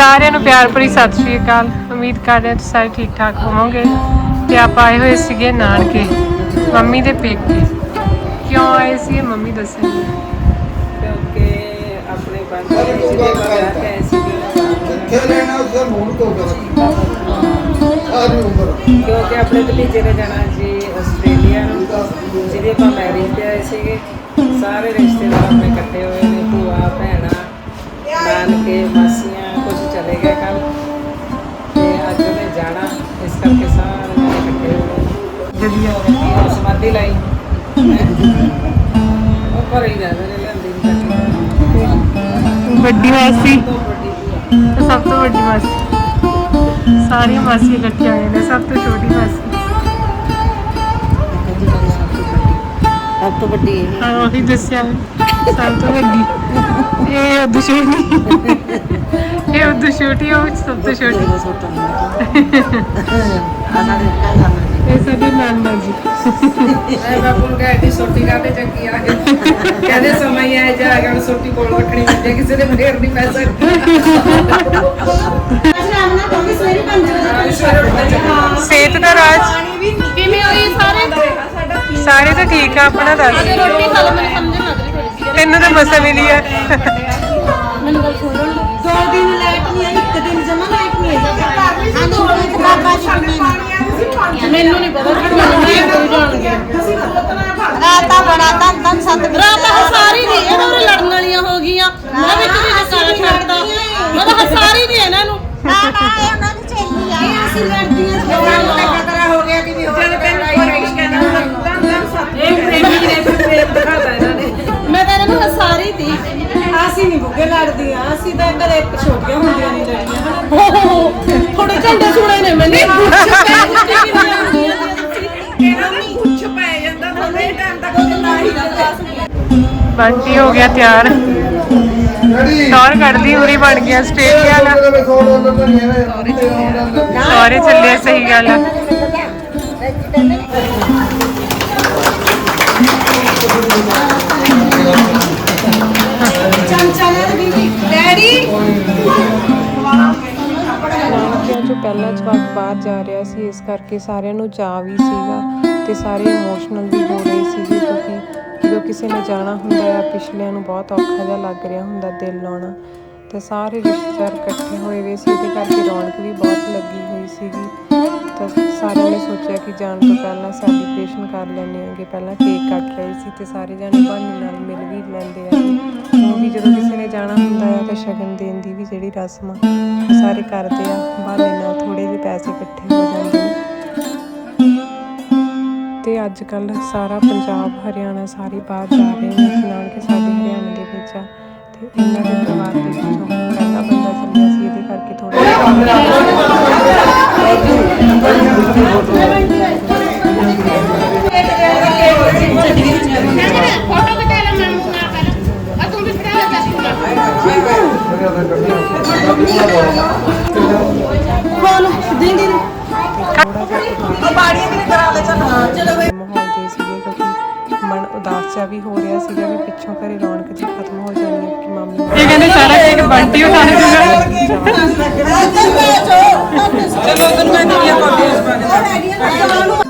ਸਾਰਿਆਂ ਨੂੰ ਪਿਆਰ ਭਰੀ ਸਤਿ ਸ਼੍ਰੀ ਅਕਾਲ। ਉਮੀਦ ਕਰਦੇ ਹਾਂ ਤੁਸੀਂ ਸਾਰੇ ਠੀਕ ਠਾਕ ਹੋਵੋਗੇ ਤੇ ਆਪਾਂ ਆਏ ਹੋਏ ਸੀਗੇ ਨਾਨਕੇ ਮੰਮੀ ਦੇ ਪੇਕੇ। ਕਿਉਂ ਆਏ ਸੀ ਮੰਮੀ ਦੱਸਣਗੇ ਕਿਉਂਕਿ ਆਪਣੇ ਬੰਦੇ ਦੇ ਜਿਹਦੇ ਕੋਲ ਵਿਆਹ ਤੇ ਆਏ ਸੀਗੇ। ਕਿੱਥੇ ਲੈਣਾ ਉਸਦਾ ਮੂੰਹ ਤੋਂ ਕਰ। ਸਾਰੀ ਉਮਰ। ਕਿਉਂਕਿ ਆਪਣੇ ਭਤੀਜੇ ਨੇ ਜਾਣਾ ਜੀ ਆਸਟ੍ਰੇਲੀਆ ਨੂੰ ਜਿਹਦੇ ਆਪਾਂ ਮੈਰਿਜ ਤੇ ਆਏ ਸੀਗੇ। ਸਾਰੇ ਰਿਸ਼ਤੇਦਾਰ ਆਪਣੇ ਇਕੱਠੇ ਹੋਏ ਨੇ ਭੂਆ ਭੈਣਾਂ ਨਾਨਕੇ ਮਾਸੀਆਂ। ਚਲੇ ਗਏ ਕੱਲ ਤੇ ਅੱਜ ਉਹਨੇ ਜਾਣਾ ਇਸ ਕਰਕੇ ਸਾਰੇ ਜਣੇ ਇਕੱਠੇ ਹੋਏ ਜਦੀਆ ਇਹ ਸਮਾਧੀ ਲਾਈ। ਉਹ ਹੀ ਰਹਿੰਦੇ ਨੇ ਲੈਂਦੀ ਨਹੀਂ ਜਾਂਦੀ ਵੱਡੀ ਤੇ ਸਭ ਤੋਂ ਵੱਡੀ ਮਾਸੀ। ਸਾਰੀਆਂ ਮਾਸੀਆਂ ਇਕੱਠੀਆਂ ਹੋਈਆਂ ਨੇ ਸਭ ਤੋਂ ਛੋਟੀ ਮਾਸੀ। ਸਭ ਤੋਂ ਵੱਡੀ। ਇਹ ਹਾਂ। ਉਹੀ ਦੱਸਿਆ। ਸਭ ਤੋਂ ਵੱਡੀ। ਇਹ ਛੋਟੀ ਇਹ ਉਦੋਂ ਛੋਟੀ ਉਹ ਸਭ ਤੋਂ ਛੋਟੀ। ਇਹ ਸਾਡੇ ਨਾਨਾ ਜੀ ਮੈਂ ਬਾਪੂ ਨੂੰ ਕਹਿ ਦਿੱਤੀ ਸੋਟੀ ਕਾਤੇ ਚੱਕੀ ਆ ਕੇ? ਕਹਿੰਦੇ ਸਮਾਂ ਹੀ ਆਇਆ ਜਾ ਹੁਣ ਸੋਟੀ ਕੋਲ ਰੱਖਣੀ ਹੈ, ਕਿਸੇ ਦੇ ਫੇਰ ਨਹੀਂ ਪੈ ਸਕਦੀ। ਸਿਹਤ ਦਾ ਰਾਜ। ਕਿਵੇਂ ਹੋਈ ਸਾਰੇ? ਸਾਰੇ ਤਾਂ ਠੀਕ ਆ ਆਪਣਾ ਦੱਸ। ਰੋਟੀ ਖਾ ਲਓ ਮੈਨੂੰ ਸਮਝ ਲੱਗ ਰਹੀ ਥੋੜੀ ਤੈਨੂੰ ਤਾਂ ਮਸਾ ਮਿਲੀ ਆ। ਮੈਨੂੰ ਗੱਲ ਮੈਨੂੰ ਨਹੀਂ ਪਤਾ ਕਿ ਮੈਨੂੰ ਨਹੀਂ ਕੋਈ ਜਾਣਗੇ ਰਾਤਾ ਬੜਾ ਤਨ ਤਨ ਸਤ ਰਾਤ ਹਸਾਰੀ ਨਹੀਂ ਇਹਨਾਂ ਨੂੰ ਲੜਨ ਵਾਲੀਆਂ ਹੋ ਗਈਆਂ। ਮੈਂ ਵੀ ਕਿਤੇ ਜਸਾਰਾ ਛੱਡਦਾ ਮੈਂ ਤਾਂ ਹਸਾਰੀ ਨਹੀਂ ਇਹਨਾਂ ਨੂੰ। ਨਾ ਨਾ ਇਹ ਉਹਨਾਂ ਦੀ ਚੇਲੀ ਆ। ਅਸੀਂ ਲੜਦੀਆਂ ਖਤਰਾ ਹੋ ਗਿਆ ਕਿ ਵੀ ਹੋ ਨੇ। ਮੈਂ ਤਾਂ ਇਹਨਾਂ ਨੂੰ ਹਸਾਰੀ ਤੀ। ਅਸੀਂ ਨਹੀਂ ਬੁੱਗੇ ਲੜਦੀਆਂ ਅਸੀਂ ਤਾਂ ਘਰੇ ਛੋਟੀਆਂ ਹੁੰਦੀਆਂ ਨਹੀਂ ਲੜੀਆਂ ਥੋੜੇ ਝੰਡੇ ਸੁਣੇ ਨੇ ਮੈਨੇ। ਬੰਟੀ ਹੋ ਗਿਆ ਤਿਆਰ। ਟੌਰ ਕੱਢਦੀ ਉਰੀ ਬਣ ਗਿਆ ਆਸਟ੍ਰੇਲੀਆ ਦਾ ਸਾਰੇ ਚੱਲੇ ਸਹੀ ਗੱਲ ਆ। ਚਮਚਾ ਲੈ ਬੀਬੀ ਡੈਡੀ। ਕਿ ਜੋ ਪਹਿਲਾ ਜਵਾਕ ਬਾਹਰ ਜਾ ਰਿਹਾ ਸੀ ਇਸ ਕਰਕੇ ਸਾਰਿਆਂ ਨੂੰ ਚਾਅ ਵੀ ਸੀਗਾ। ਤੇ ਸਾਰੇ ਇਮੋਸ਼ਨਲ ਵੀ ਹੋ ਰਹੇ ਸੀਗੇ ਕਿਉਂਕਿ ਜਦੋਂ ਕਿਸੇ ਨੇ ਜਾਣਾ ਹੁੰਦਾ ਆ, ਪਿਛਲਿਆਂ ਨੂੰ ਬਹੁਤ ਔਖਾ ਜਿਹਾ ਲੱਗ ਰਿਹਾ ਹੁੰਦਾ ਦਿਲ ਲਾਉਣਾ। ਤੇ ਸਾਰੇ ਰਿਸ਼ਤੇਦਾਰ ਇਕੱਠੇ ਹੋਏ ਹੋਏ ਸੀ, ਉਹਦੇ ਕਰਕੇ ਰੌਣਕ ਵੀ ਬਹੁਤ ਲੱਗੀ ਹੋਈ ਸੀਗੀ। ਤਾਂ ਸਾਰਿਆਂ ਨੇ ਸੋਚਿਆ ਕਿ ਜਾਣ ਤੋਂ ਪਹਿਲਾਂ ਸੈਲੀਬ੍ਰੇਸ਼ਨ ਕਰ ਲੈਂਦੇ ਆਂਗੇ ਪਹਿਲਾਂ ਕੇਕ ਕੱਟ ਰਹੇ ਸੀ ਤੇ ਸਾਰੇ ਜਾਣੇ ਬਹਾਨੇ ਨਾਲ ਮਿਲ ਵੀ ਲੈਂਦੇ ਆ। ਕਿਉਂਕਿ ਜਦੋਂ ਕਿਸੇ ਨੇ ਜਾਣਾ ਹੁੰਦਾ ਆ ਤਾਂ ਸ਼ਗਨ ਦੇਣ ਦੀ ਵੀ ਜਿਹੜੀ ਰਸਮ ਆ ਸਾਰੇ ਕਰਦੇ ਆ, ਬਹਾਨੇ ਨਾਲ ਥੋੜੇ ਜਿਹੇ ਪੈਸੇ ਇਕੱਠੇ ਹੋ ਜਾਂਦੇ ਤੇ ਅੱਜ ਕੱਲ ਸਾਰਾ ਪੰਜਾਬ ਹਰਿਆਣਾ ਸਾਰੇ ਬਾਹਰ ਜਾ ਰਹੇ ਨੇ ਨਾਲ ਕਿ ਸਾਡੇ ਹਰਿਆਣੇ ਦੇ ਵਿੱਚ ਆ। ਤੇ ਇਹਨਾਂ ਦੇ ਪਰਿਵਾਰ ਦੇ ਵਿੱਚੋਂ ਪਹਿਲਾ ਬੰਦਾ ਚੱਲਿਆ ਸੀ ਇਹਦੇ ਕਰਕੇ ਥੋੜਾ ਫੋਟੋ ਕਟਾ ਲੈ ਮੈਂ ਮੂੰਹ ਨਾ ਕਰ ਆ ਤੂੰ ਵੀ ਫੜਾ ਲੈ ਮਾਹੌਲ ਦੇ ਸੀਗੇ ਕਿਉਂਕਿ ਮਨ ਉਦਾਸ ਜਿਹਾ ਵੀ ਹੋ ਰਿਹਾ ਸੀਗਾ ਵੀ ਪਿੱਛੋਂ ਘਰੇ ਰੌਣਕ ਜੀ ਖਤਮ ਹੋ ਜਾਣੀ ਹੈ ਕਿ ਮਾਮੀ ਇਹ ਕਹਿੰਦੇ ਸਾਰਾ ਕੇਕ ਬੰਟੀ ਉਠਾ ਦੇਗਾ ਚਲੋ ਤੈਨੂੰ ਮੈਂ ਦੁਨੀਆ ਪਾਉਂਦੀ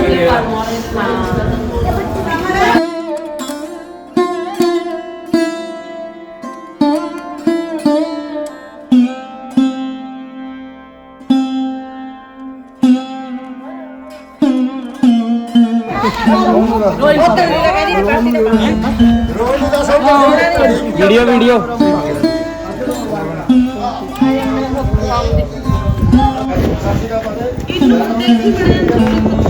ਉਧਰ ਵੀ ਲਗਾ ਦੀ ਪਾਰਟੀ ਤੇ ਰੋਜ਼ ਦਾ ਸਭ ਵੀਡੀਓ ਵੀਡੀਓ। ਇਹਨੂੰ ਦੇਖੀ ਬਣਾ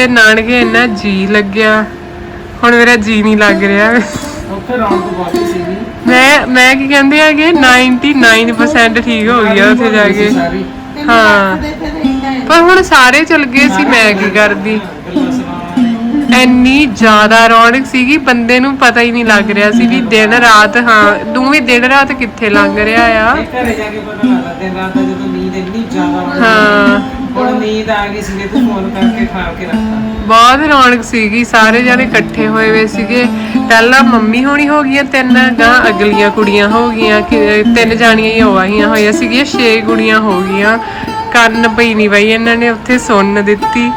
ਆ ਇਹ ਨਾਨਕੇ ਇੰਨਾ ਜੀ ਲੱਗਿਆ। ਹੁਣ ਮੇਰਾ ਜੀ ਨਹੀਂ ਲੱਗ ਰਿਹਾ। ਉੱਥੇ ਰੌਣਕ ਬਹੁਤ ਸੀਗੀ। ਮੈਂ ਮੈਂ ਕੀ ਕਹਿੰਦੇ ਹੈਗੇ 99% ਠੀਕ ਹੋ ਗਿਆ ਉੱਥੇ ਜਾ ਕੇ। ਸਾਰੀ ਹਾਂ। ਪਰ ਹੁਣ ਸਾਰੇ ਚਲ ਗਏ ਸੀ ਮੈਂ ਕੀ ਕਰਦੀ? ਗੱਲਾਂ ਸੁਣਾਉਣਾ ਇੰਨੀ ਜ਼ਿਆਦਾ ਰੌਣਕ ਸੀਗੀ ਬੰਦੇ ਨੂੰ ਪਤਾ ਹੀ ਨਹੀਂ ਲੱਗ ਰਿਹਾ ਸੀ ਵੀ ਦਿਨ ਰਾਤ ਹਾਂ ਦੋਵੇਂ ਦਿਨ ਰਾਤ ਕਿੱਥੇ ਲੰਘ ਰਿਹਾ ਆ। ਘਰੇ ਜਾ ਕੇ ਪਤਾ ਲੱਗਦਾ ਦਿਨ ਰਾਤ ਦਾ ਜਦੋਂ ਨੀਂਦ ਇੰਨੀ ਜ਼ਿਆਦਾ ਆਉਂਦੀ ਹਾਂ। ਹੁਣ ਨੀਂਦ ਆ ਗਈ ਸੀ ਤੂੰ ਫੋਨ ਕਰਕੇ ਠਾ ਕੇ ਰੱਖਤਾ। ਬਹੁਤ ਰੌਣਕ ਸੀਗੀ ਸਾਰੇ ਜਣੇ ਇਕੱਠੇ ਹੋਏ ਹੋਏ ਸੀਗੇ। ਪਹਿਲਾਂ ਮੰਮੀ ਹੋਣੀ ਹੋ ਗਈਆਂ ਤਿੰਨ ਗਾਂ ਅਗਲੀਆਂ ਕੁੜੀਆਂ ਹੋ ਗਈਆਂ ਕਿ- ਤਿੰਨ ਜਾਣੀਆਂ ਹੀ ਹੋਈਆਂ ਹੋਈਆਂ ਸੀਗੀਆਂ ਛੇ ਕੁੜੀਆਂ ਹੋ ਗਈਆਂ। ਕੰਨ ਪਈ ਨਹੀਂ ਬਈ ਇਹਨਾਂ ਨੇ ਉੱਥੇ ਸੁਣਨ ਦਿੱਤੀ।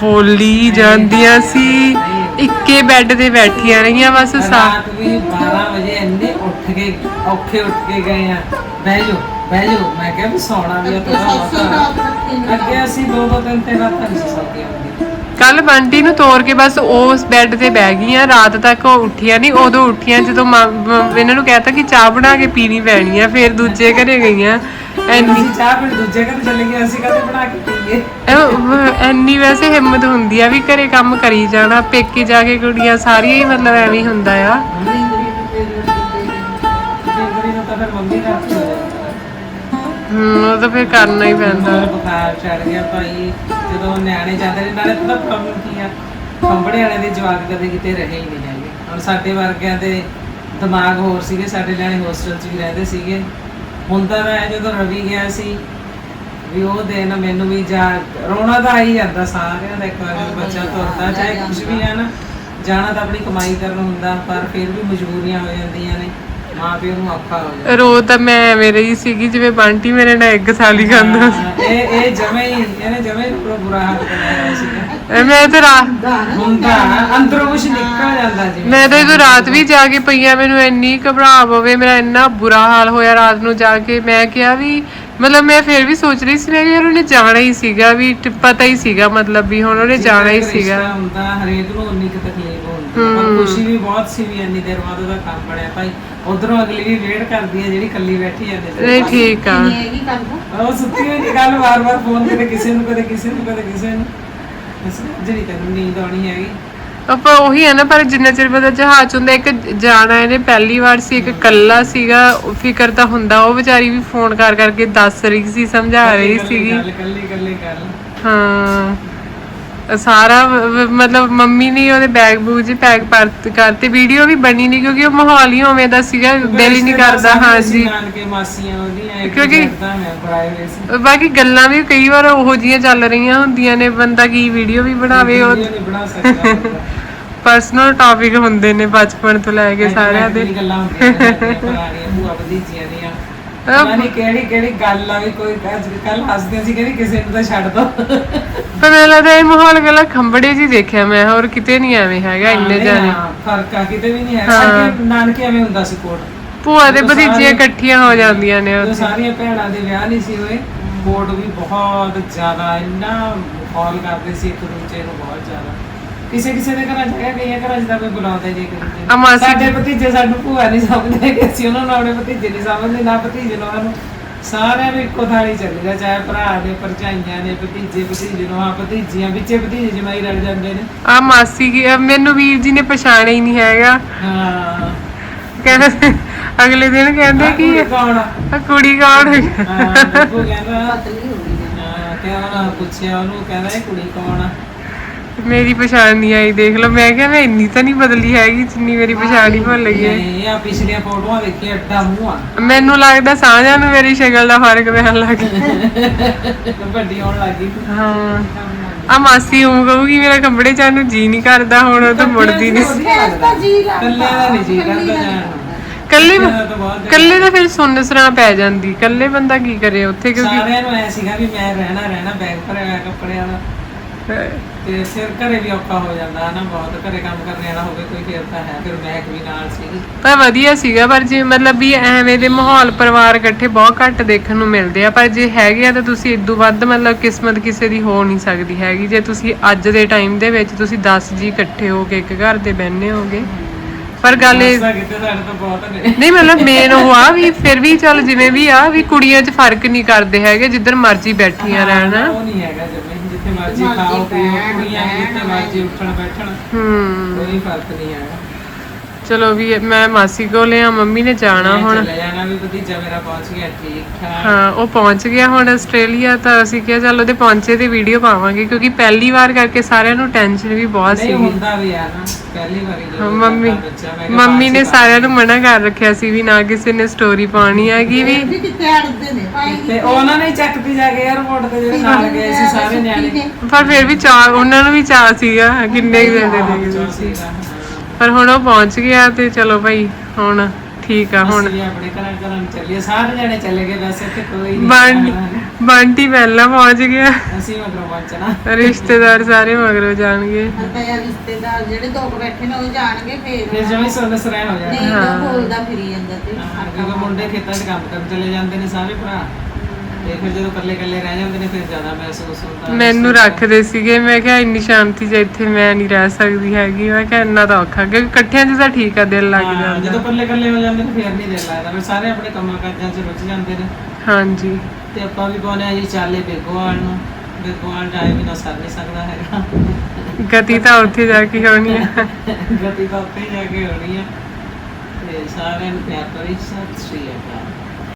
ਬੋਲੀ ਜਾਂਦੀਆਂ ਸੀ ਇੱਕੇ ਬੈੱਡ ਤੇ ਬੈਠੀਆਂ ਰਹੀਆਂ ਬਸ ਸਾ ਰਾਤ ਵੀ 12 ਵਜੇ ਇੰਨੇ ਉੱਠ ਕੇ ਔਖੇ ਉੱਠ ਕੇ ਗਏ ਆ। ਬਹਿ ਜਾਓ। ਬਹਿ ਜਾਓ ਮੈਂ ਕਿਹਾ ਵੀ ਸੌਣਾ ਵੀ ਆ ਥੋੜਾ ਬਹੁਤਾ। ਅੱਗੇ ਅਸੀਂ ਦੋ ਦੋ ਤਿੰਨ ਤਿੰਨ ਰਾਤਾਂ ਨਹੀਂ ਸੌਂਦੇ ਕੱਲ ਬੰਟੀ ਨੂੰ ਤੋੜ ਕੇ ਬਸ ਉਸ ਬੈੱਡ ਤੇ ਬਹਿ ਗਈਆਂ ਰਾਤ ਤੱਕ ਉਹ ਉੱਠੀਆਂ ਨਹੀਂ। ਉਦੋਂ ਉੱਠੀਆਂ ਜਦੋਂ ਮਾਂ- ਮ- ਇਹਨਾਂ ਨੂੰ ਕਹਿਤਾ ਕਿ ਚਾਹ ਬਣਾ ਕੇ ਪੀਣੀ ਪੈਣੀ ਆ ਫਿਰ ਦੂਜੇ ਘਰੇ ਗਈਆਂ। ਐਨੀ ਅਸੀਂ ਚਾਹ ਫਿਰ ਦੂਜੇ ਘਰ ਚਲੇ ਗਏ ਅਸੀਂ ਕਦੇ ਬਣਾ ਕੇ ਪੀਏ ਇਹ ਵ- ਐਨੀ ਵੈਸੇ ਹਿੰਮਤ ਹੁੰਦੀ ਆ ਵੀ ਘਰੇ ਕੰਮ ਕਰੀ ਜਾਣਾ ਪੇਕੇ ਜਾ ਕੇ ਕੁੜੀਆਂ ਸਾਰੀਆਂ ਹੀ ਮਤਲਬ ਐਵੇਂ ਹੀ ਹੁੰਦਾ ਆ। ਹੂੰ ਉਹ ਤਾਂ ਫਿਰ ਕਰਨਾ ਹੀ ਪੈਂਦਾ। ਮੈਨੂੰ ਬੁਖਾਰ ਚੜ ਗਿਆ ਭਾਈ ਜਦੋਂ ਨਿਆਣੇ ਜਾਂਦੇ ਨੇ ਨਾਲੇ ਪਤਾ ਪ੍ਰੋਬਲਮ ਕੀ ਆ? ਕੰਬੜੇ ਵਾਲੇ ਦੇ ਜਵਾਕ ਕਦੇ ਕਿਤੇ ਰਹੇ ਹੀ ਨਹੀਂ ਹੈਗੇ। ਹੁਣ ਸਾਡੇ ਵਰਗਿਆਂ ਦੇ ਦਿਮਾਗ ਹੋਰ ਸੀਗੇ ਸਾਡੇ ਨਿਆਣੇ ਹੋਸਟਲ 'ਚ ਵੀ ਰਹਿੰਦੇ ਸੀਗੇ। ਹੁੰਦਾ ਤਾਂ ਹੈ ਜਦੋਂ ਰਵੀ ਗਿਆ ਸੀ ਵੀ ਉਹ ਦਿਨ ਮੈਨੂੰ ਵੀ ਜਾ ਰੋਣਾ ਤਾਂ ਆ ਹੀ ਜਾਂਦਾ ਸਾਰਿਆਂ ਦਾ ਇੱਕ ਵਾਰ ਜਦੋਂ ਬੱਚਾ ਤੁਰਦਾ ਚਾਹੇ ਕੁਝ ਵੀ ਹੈ ਨਾ ਜਾਣਾ ਤਾਂ ਆਪਣੀ ਕਮਾਈ ਕਰਨ ਹੁੰਦਾ ਪਰ ਫਿਰ ਵੀ ਮਜਬੂਰੀਆਂ ਹੋ ਜਾਂਦੀਆਂ ਨੇ। ਮਾਂ ਪਿਓ ਨੂੰ ਔਖਾ ਹੋ ਜਾਂਦਾ। ਰੋ ਤਾਂ ਮੈਂ ਐਵੇਂ ਰਹੀ ਸੀਗੀ ਜਿਵੇਂ ਬੰਟੀ ਮੇਰੇ ਨਾਲ ਇੱਕ ਸਾਲ ਹੀ ਖਾਂਦਾ ਸੀ ਹਾਂ, ਇਹ ਇਹ ਜਮੇ ਹੀ ਇਹਨੇ ਜਮੇ ਪੂਰਾ ਬੁਰਾ ਹਾਲ ਕਰਿਆ ਹੋਇਆ ਸੀਗਾ। ਇਹ ਮੈਂ ਤਾਂ ਰਾ- ਹੁੰਦਾ ਅੰਦਰੋਂ ਕੁਝ ਨਿਕਲ ਜਾਂਦਾ ਜੀ ਮੈਂ ਤਾਂ ਜਦੋਂ ਰਾਤ ਵੀ ਜਾ ਕੇ ਪਈਆ ਮੈਨੂੰ ਇੰਨੀ ਘਬਰਾ ਪਵੇ ਮੇਰਾ ਇੰਨਾ ਬੁਰਾ ਹਾਲ ਹੋਇਆ ਰਾਤ ਨੂੰ ਜਾ ਕੇ। ਮੈਂ ਕਿਹਾ ਵੀ ਮਤਲਬ ਮੈਂ ਫਿਰ ਵੀ ਸੋਚ ਰਹੀ ਸੀ ਮੈਂ ਕਿ ਯਾਰ ਉਹਨੇ ਜਾਣਾ ਹੀ ਸੀਗਾ ਵੀ ਟ- ਪਤਾ ਹੀ ਸੀਗਾ ਮਤਲਬ ਵੀ ਹੁਣ ਉਹਨੇ ਜਾਣਾ ਹੀ ਸੀਗਾ। ਹੁੰਦਾ ਹਰੇਕ ਨੂੰ ਉਨੀ ਕੁ ਤਕਲੀਫ ਹੁੰਦੀ। ਹੈ। ਪਰ ਖੁਸ਼ੀ ਵੀ ਬਹੁਤ ਸੀ ਵੀ ਇੰਨੀ ਦੇਰ ਬਾਅਦ ਉਹਦਾ ਕੰਮ ਬਣਿਆ। ਭਾਈ ਉਧਰੋਂ ਅਗਲੀ ਵੀ ਵੇਟ ਕਰਦੀ ਹੈ ਜਿਹੜੀ ਕੱਲੀ ਬੈਠੀ ਹੈ ਨਹੀਂ ਠੀਕ ਆ। ਉਹ ਸੁੱਤੀ ਹੋਈ ਨਹੀਂ ਗੱਲ ਵਾਰ-ਵਾਰ ਫੋਨ ਕਦੇ ਕਿਸੇ ਨੂੰ ਕਦੇ ਕਿਸੇ ਨੂੰ ਕਦੇ ਕਿਸੇ ਨੂੰ। ਬਸ ਜਿਹੜੀ ਤੈਨੂੰ ਨੀਂਦ ਆਉਣੀ ਹੈਗੀ। ਆਪਾਂ ਉਹੀ ਹੈ ਨਾ ਪਰ ਜਿੰਨਾ ਚਿਰ ਬੰਦਾ ਜਹਾਜ਼ ਹੁੰਦਾ ਇੱਕ ਜਾਣਾ ਇਹਨੇ ਪਹਿਲੀ ਵਾਰ ਸੀ ਇੱਕ ਕੱਲਾ ਸੀਗਾ ਉਹ ਫਿਕਰ ਤਾਂ ਹੁੰਦਾ ਉਹ ਵਿਚਾਰੀ ਵੀ ਫੋਨ ਕਰ ਕਰਕੇ ਦੱਸ ਰਹੀ ਸੀ ਸਮਝਾ ਰਹੀ ਸੀਗੀ। ਗੱਲ ਕੱਲੀ ਕੱਲੀ ਗੱਲ। ਹਾਂ। ਸਾਰਾ ਮਤਲਬ ਮੰਮੀ ਨੇ ਉਹਦੇ ਬੈਗ ਬੂਗ ਜੀ ਪੈਕ ਕਰਤੇ ਵੀਡੀਓ ਵੀ ਬਣੀ ਨਹੀਂ ਕਿਉਂਕਿ ਉਹ ਮਾਹੌਲ ਹੀ ਉਵੇਂ ਦਾ ਸੀਗਾ ਦਿਲ ਹੀ ਨਹੀਂ ਕਰਦਾ ਹਾਂਜੀ। ਨਾਨਕੇ ਮਾਸੀਆਂ ਉਹਦੀਆਂ ਇੱਕ ਕਿਉਂਕਿ- ਬਾਕੀ ਗੱਲਾਂ ਵੀ ਕਈ ਵਾਰ ਉਹੋ ਜੀਆਂ ਚੱਲ ਰਹੀਆਂ ਹੁੰਦੀਆਂ ਨੇ ਬੰਦਾ ਕੀ ਵੀਡੀਓ ਵੀ ਬਣਾਵੇ ਉਹ ਪਰਸਨਲ ਟਾਪਿਕ ਹੁੰਦੇ। ਨੇ ਬਚਪਨ ਤੋਂ ਲੈ ਕੇ ਸਾਰਿਆਂ ਦੇ। ਗੱਲਾਂ ਹੁੰਦੀਆਂ ਨੇ ਪੁਰਾਣੀਆਂ ਭੂਆ ਭਤੀਜੀਆਂ ਦੀਆਂ। ਪਤਾ ਨਹੀਂ ਕਿਹੜੀ ਕਿਹੜੀ ਗੱਲ ਆ ਵੀ ਕੋਈ ਅੱਜ ਕੱਲ ਹੱਸਦੇ ਸੀ ਕਹਿੰਦੀ ਕਿਸੇ ਨੂੰ ਤਾਂ ਛੱਡ ਦੋ। ਪਰ ਮੈਨੂੰ ਲੱਗਦਾ ਇਹ ਮਾਹੌਲ ਗੱਲਾਂ ਖੰਬੜੇ ਜੀ ਦੇਖਿਆ ਮੈਂ ਹੋਰ ਕਿਤੇ ਨਹੀਂ ਐਵੇਂ ਹੈਗਾ ਇੰਨੇ ਜਾਣੇ ਫ਼ਰਕ ਆ ਕਿਤੇ ਵੀ ਨਹੀਂ ਹੈ। ਸਾਡੇ ਨਾਨਕੇ ਐਵੇਂ ਹੁੰਦਾ ਸੀ ਕੋਟ ਭੂਆ ਦੇ ਭਤੀਜੀਆਂ ਇਕੱਠੀਆਂ ਹੋ ਜਾਂਦੀਆਂ ਨੇ ਉੱਥੇ। ਸਾਰੀਆਂ ਭੈਣਾਂ ਦੇ ਵਿਆਹ ਨਹੀਂ ਸੀ ਹੋਏ ਕੋਟ ਵੀ ਬਹੁਤ ਜ਼ਿਆਦਾ ਇੰਨਾ ਮਾਹੌਲ ਕਰਦੇ ਸੀ ਇੱਕ ਦੂਜੇ ਨੂੰ ਬਹੁਤ ਜ਼ਿਆਦਾ। ਕਿਸੇ ਕਿਸੇ ਦੇ ਘਰਾਂ ਚ ਹੈਗਾ ਕਈਆਂ ਘਰਾਂ ਚ ਤਾਂ ਕੋਈ ਬੁਲਾਉਂਦਾ ਹੀ ਆ ਨੂੰ ਮਾਸੀ ਸਾਡੇ ਭਤੀਜੇ ਸਾਨੂੰ ਭੂਆ ਨਹੀਂ ਸਮਝਦੇ ਕਿ ਅਸੀਂ ਉਹਨਾਂ ਨੂੰ ਆਪਣੇ ਭਤੀਜੇ ਨਹੀਂ ਸਮਝਦੇ ਨਾ ਭਤੀਜੇ ਨੂੰ ਉਹਨੂੰ ਸਾਰਿਆਂ ਨੂੰ ਇੱਕੋ ਥਾਲੀ ਚੱਲੇਗਾ ਚਾਹੇ ਭਰਾ ਨੇ ਭਰਜਾਈਆਂ ਨੇ ਭਤੀਜੇ ਭਤੀਜੇ ਨੂੰ ਆ ਭਤੀਜੀਆਂ ਵਿੱਚੇ ਭਤੀਜੇ ਜਮਾਈ ਰਲ ਜਾਂਦੇ ਨੇ। ਆ ਮਾਸੀ ਕੀ- ਮੈਨੂੰ ਵੀਰ ਜੀ ਨੇ ਪਛਾਣਿਆ ਹੀ ਨਹੀਂ ਹੈਗਾ। ਹਾਂ। ਕਹਿੰਦੇ ਅਗਲੇ ਦਿਨ ਕਹਿੰਦੇ ਕਿ ਕੌਣ ਆ? ਕੁੜੀ ਕੌਣ ਹੈ ਹਾਂ, ਬੱਬੂ ਕਹਿੰਦਾ ਹਾਂ, ਤੇ ਉਹਨਾਂ ਪੁੱਛਿਆ ਉਹਨੂੰ ਕਹਿੰਦਾ ਇਹ ਕੁੜੀ ਕੌਣ ਆ? ਮੇਰੀ ਪਛਾਣ ਨਹੀਂ ਆਈ ਦੇਖ ਲਓ। ਮੈਂ ਕਿਹਾ ਮੈਂ ਇੰਨੀ ਤਾਂ ਨਹੀਂ ਬਦਲੀ ਹੈਗੀ ਜਿੰਨੀ ਮੇਰੀ ਪਛਾਣ ਹੀ ਭੁੱਲ ਗਈ ਹੈ। ਨਹੀਂ ਆ ਪਿਛਲੀਆਂ ਫੋਟੋਆਂ ਵੇਖੀ ਐਡਾ ਮੂੰਹ। ਆ ਮੈਨੂੰ ਲੱਗਦਾ ਸਾਂਝਾ ਨੂੰ ਮੇਰੀ ਸ਼ਕਲ ਦਾ ਫ਼ਰਕ ਪੈਣ ਲੱਗ ਗਿਆ। ਵੱਡੀ ਹੋਣ ਲੱਗੀ ਹਾਂ। ਆ ਮਾਸੀ ਉਹ ਕਹੂਗੀ ਮੇਰਾ ਕੱਪੜੇ ਚਾਹ ਨੂੰ ਜੀ ਨਹੀਂ ਕਰਦਾ ਹੁਣ ਉਹ ਤਾਂ ਮੁੜਦੀ ਨਹੀਂ ਸੀ। ਕੱਲੇ ਦਾ ਨਹੀਂ ਜੀ ਕਰਦਾ। ਕੱਲੇ ਕੱਲੇ ਤਾਂ ਫਿਰ ਸੁੰਨ ਸਰਾਂ ਪੈ ਜਾਂਦੀ। ਕੱਲੇ ਬੰਦਾ ਕੀ ਕਰੇ ਉੱਥੇ? ਕਿਉਂਕਿ ਸਾਰਿਆਂ ਨੂੰ ਐ ਸੀਗਾ ਵੀ ਮੈਂ ਰਹਿਣਾ ਰਹਿਣਾ ਬੈਗ ਭਰਿਆ ਕੱਪੜਿਆਂ ਦਾ। ਤੇ ਫਿਰ ਘਰੇ ਵੀ ਔਖਾ ਹੋ ਜਾਂਦਾ ਹਨਾ ਬਹੁਤ ਘਰੇ ਕੰਮ ਕਰਨ ਵਾਲਾ ਹੋਵੇ ਕੋਈ ਫਿਰ ਤਾਂ ਹੈ ਫਿਰ ਬੈਗ ਵੀ ਨਾਲ ਸੀਗੀ ਪਰ ਵਧੀਆ ਸੀਗਾ ਪਰ ਜੇ ਮਤਲਬ ਵੀ ਐਵੇਂ ਦੇ ਮਾਹੌਲ ਪਰਿਵਾਰ ਇਕੱਠੇ ਬਹੁਤ ਘੱਟ ਦੇਖਣ ਨੂੰ ਮਿਲਦੇ ਆ ਪਰ ਜੇ ਹੈਗੇ ਆ ਤਾਂ ਤੁਸੀਂ ਇਦੋਂ ਵੱਧ ਮਤਲਬ ਕਿਸਮਤ ਕਿਸੇ ਦੀ ਹੋ ਨਹੀਂ ਸਕਦੀ ਹੈਗੀ। ਜੇ ਤੁਸੀਂ ਅੱਜ ਦੇ ਟਾਈਮ ਦੇ ਵਿੱਚ ਤੁਸੀਂ 10 ਜੀ ਇਕੱਠੇ ਹੋ ਕੇ ਇੱਕ ਘਰ ਦੇ ਬਹਿੰਦੇ ਹੋਗੇ ਪਰ ਗੱਲ ਇਹ ਤਾਂ ਨੇ। ਨਹੀਂ ਮਤਲਬ ਮੇਨ ਉਹ ਆ ਵੀ ਫਿਰ ਵੀ ਚੱਲ ਜਿਵੇਂ ਵੀ ਆ ਵੀ ਕੁੜੀਆਂ 'ਚ ਫ਼ਰਕ ਨਹੀਂ ਕਰਦੇ ਹੈਗੇ ਜਿੱਧਰ ਮਰਜ਼ੀ ਬੈਠੀਆਂ ਰਹਿਣ। ਉਹ ਨਹੀਂ ਹੈਗਾ ਜਿਵੇਂ। ਜਿੱਥੇ ਮਰਜ਼ੀ ਖਾਓ ਪੀਓ ਕੁੜੀਆਂ ਜਿੱਥੇ ਮਰਜ਼ੀ ਉੱਠਣ ਬੈਠਣ ਹੂੰ। ਕੋਈ ਫ਼ਰਕ ਨਹੀਂ ਹੈਗਾ। ਚਲੋ ਵੀ ਮੈਂ ਮਾਸੀ ਕੋਲ ਆ ਮੰਮੀ ਨੇ ਜਾਣਾ ਹੁਣ। ਚਲੇ ਜਾਣਾ ਵੀ ਭਤੀਜਾ ਮੇਰਾ ਪਹੁੰਚ ਗਿਆ ਠੀਕ ਹਾਂ ਉਹ ਪਹੁੰਚ ਗਿਆ ਹੁਣ ਆਸਟ੍ਰੇਲੀਆ ਤਾਂ ਅਸੀਂ ਕਿਹਾ ਚੱਲ ਉਹਦੇ ਪਹੁੰਚੇ ਤੇ ਵੀਡੀਓ ਪਾਵਾਂਗੇ ਕਿਉਂਕਿ ਪਹਿਲੀ ਵਾਰ ਕਰਕੇ ਸਾਰਿਆਂ ਨੂੰ ਟੈਨਸ਼ਨ ਵੀ ਬਹੁਤ ਨਹੀਂ ਸੀ ਹੁੰਦਾ ਵੀ ਆ ਨਾ ਪਹਿਲੀ ਵਾਰੀ ਜਦੋਂ ਮੰਮੀ ਕਰਦਾ ਬੱਚਾ, ਮੈਂ ਕਿਹਾ ਮੰਮੀ ਨੇ ਸਾਰਿਆਂ ਨੂੰ ਮਨਾ ਕਰ ਰੱਖਿਆ ਸੀ ਵੀ ਨਾ ਕਿਸੇ ਨੇ ਸਟੋਰੀ ਪਾਣੀ ਹੈਗੀ ਵੀ। ਵੀ ਕਿੱਥੇ ਅੜਦੇ ਨੇ ਭਾਈ ਤੇ ਉਹਨਾਂ ਨੇ ਹੀ ਚੱਕਤੀ ਜਾ ਕੇ 에어ਪੋਰਟ ਤੇ ਜਿਹੜੇ ਨਾਲ ਗਏ ਸੀ ਸਾਰੇ ਨਿਆਣੇ। ਪਰ ਫਿਰ ਵੀ ਚਾਹ ਉਹਨਾਂ ਨੂੰ ਵੀ ਚਾਹ ਸੀਗਾ ਕਿੰਨੇ ਦੇ ਦੇ ਸੀਗਾ। ਪਰ ਹੁਣ ਉਹ ਪਹੁੰਚ ਗਿਆ ਤੇ ਚਲੋ ਭਾਈ ਹੁਣ ਠੀਕ ਆ ਹੁਣ ਅਸੀਂ ਆਪਣੇ ਘਰਾਂ ਘਰਾਂ ਨੂੰ ਚੱਲੀਏ ਸਾਰੇ ਜਣੇ ਚਲੇ ਗਏ ਵੈਸੇ ਤੇ ਕੋਈ ਨਹੀਂ ਬੰਟੀ ਬੰਟੀ ਪਹਿਲਾਂ ਪਹੁੰਚ ਗਿਆ। ਅਸੀਂ ਮਗਰੋਂ ਪਹੁੰਚਣਾ। ਰਿਸ਼ਤੇਦਾਰ ਸਾਰੇ ਮਗਰੋਂ ਜਾਣਗੇ। ਤਾਂ ਯਾਰ ਰਿਸ਼ਤੇਦਾਰ ਜਿਹੜੇ ਦੋ ਬੈਠੇ ਨੇ ਉਹ ਜਾਣਗੇ ਫੇਰ। ਫਿਰ ਜਿਵੇਂ ਸੁਣ ਸਰਾਇ ਹੋ ਜਾਣਾ। ਨਹੀਂ ਬੋਲਦਾ ਫਿਰੀ ਜਾਂਦਾ ਤੇ ਮੁੰਡੇ ਖੇਤਾਂ 'ਚ ਕੰਮ ਕਰਨ ਚਲੇ ਜਾਂਦੇ ਨੇ ਸਾਰੇ ਭਰਾ। ਤੇ ਫਿਰ ਜਦੋਂ ਇਕੱਲੇ ਇਕੱਲੇ ਰਹਿ ਜਾਂਦੇ ਨੇ ਫਿਰ ਜ਼ਿਆਦਾ ਮਹਿਸੂਸ ਹੁੰਦਾ ਮੈਨੂੰ ਰੱਖਦੇ ਸੀਗੇ। ਮੈਂ ਕਿਹਾ ਇੰਨੀ ਸ਼ਾਂਤੀ 'ਚ ਇੱਥੇ ਮੈਂ ਨਹੀਂ ਰਹਿ ਸਕਦੀ ਹੈਗੀ। ਮੈਂ ਕਿਹਾ ਇੰਨਾ ਤਾਂ ਔਖਾ। ਕਿਉਂਕਿ ਇਕੱਠਿਆਂ 'ਚ ਤਾਂ ਠੀਕ ਆ ਦਿਲ ਲੱਗ ਹਾਂ, ਜਾਂਦਾ। ਜਦੋਂ ਇਕੱਲੇ ਇਕੱਲੇ ਹੋ ਜਾਂਦੇ ਨੇ ਫਿਰ ਨਹੀਂ ਦਿਲ ਲੱਗਦਾ। ਫਿਰ ਸਾਰੇ ਆਪਣੇ ਕੰਮਾਂ ਕਾਜਾਂ 'ਚ ਰੁੱਝ ਜਾਂਦੇ ਨੇ। ਹਾਂਜੀ। ਤੇ ਆਪਾਂ ਵੀ ਪਾਉਣੇ ਆ ਜੀ? ਚਾਲੇ ਬੇਗੋਵਾਲ ਨੂੰ। ਬੇਗੋਵਾਲ ਜਾਏ ਬਿਨਾ ਸਰ ਨਹੀਂ ਸਕਦਾ ਹੈਗਾ। ਗਤੀ ਤਾਂ ਉੱਥੇ ਜਾ ਕੇ ਹੋਣੀ ਆ। ਗਤੀ ਤਾਂ ਉੱਥੇ ਹੀ ਜਾ ਕੇ ਹੋਣੀ ਆ। ਤੇ ਸਾਰਿਆਂ ਨੂੰ ਪਿਆਰ ਭਰੀ ਸਤਿ ਸ਼੍ਰੀ ਅਕਾਲ।